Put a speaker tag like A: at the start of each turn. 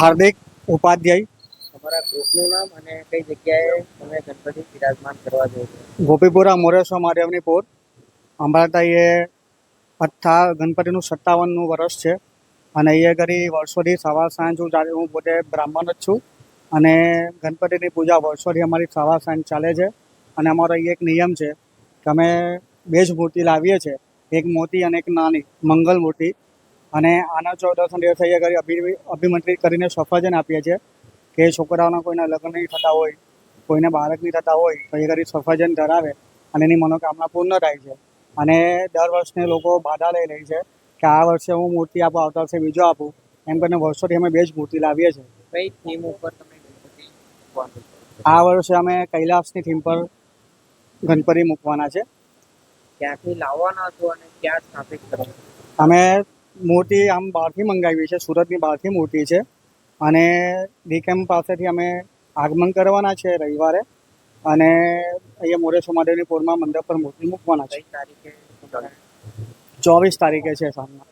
A: હાર્દિક ઉપાધ્યાય.
B: તમારા ગ્રુપનું નામ અને કઈ જગ્યાએ તમે ગણપતિ બિરાજમાન કરવા જઈ
A: ગોપીપુરા મોરેશ્વર મહાદેવની પોર. અમારા ત્યાં એ અઠ્ઠા ગણપતિનું સત્તાવનનું વર્ષ છે. અને એ ઘડી વર્ષોથી સવાર સાંજ હું ચાલે હું પોતે બ્રાહ્મણ જ છું. અને ગણપતિની પૂજા વર્ષોથી અમારી સવાર સાંજ ચાલે છે. અને અમારો એક નિયમ છે. કે અમે બે જ મૂર્તિ લાવીએ છીએ. એક મોટી અને એક નાની મંગલ મૂર્તિ અને આના ચૌદસના દિવસ અહીંયા કરી અભિ અભિમંત્રિત કરીને સફરજન આપીએ છીએ. કે છોકરાઓના કોઈના લગ્ન નહીં થતા હોય કોઈને બાળક નહીં થતા હોય તો એ કરી સફરજન ધરાવે અને એની મનોકામના પૂર્ણ થાય છે. અને દર વર્ષને લોકો બાધા લઈ રહી છે કે આ વર્ષે હું મૂર્તિ આપું આવતા વર્ષે બીજો આપું. એમ કરીને વર્ષોથી અમે બે જ મૂર્તિ લાવીએ છીએ.
B: કઈ થીમ ઉપર તમે?
A: આ વર્ષે અમે કૈલાસની થીમ પર ગણપતિ મૂકવાના છે.
B: ક્યાંથી લાવવાના છો અને ક્યાં સ્થાપિત કરવાના
A: અમે મૂર્તિ આમ બહારથી મંગાવી છે સુરતની બહારથી મૂર્તિ છે. અને ડીકેમ પાસેથી અમે આગમન કરવાના છે રવિવારે. અને અહીંયા મોરેશ્વર મહાદેવની પૂરમાં મંડપ પર મૂર્તિ મૂકવાના છે. ચોવીસ તારીખે છે સાંજના.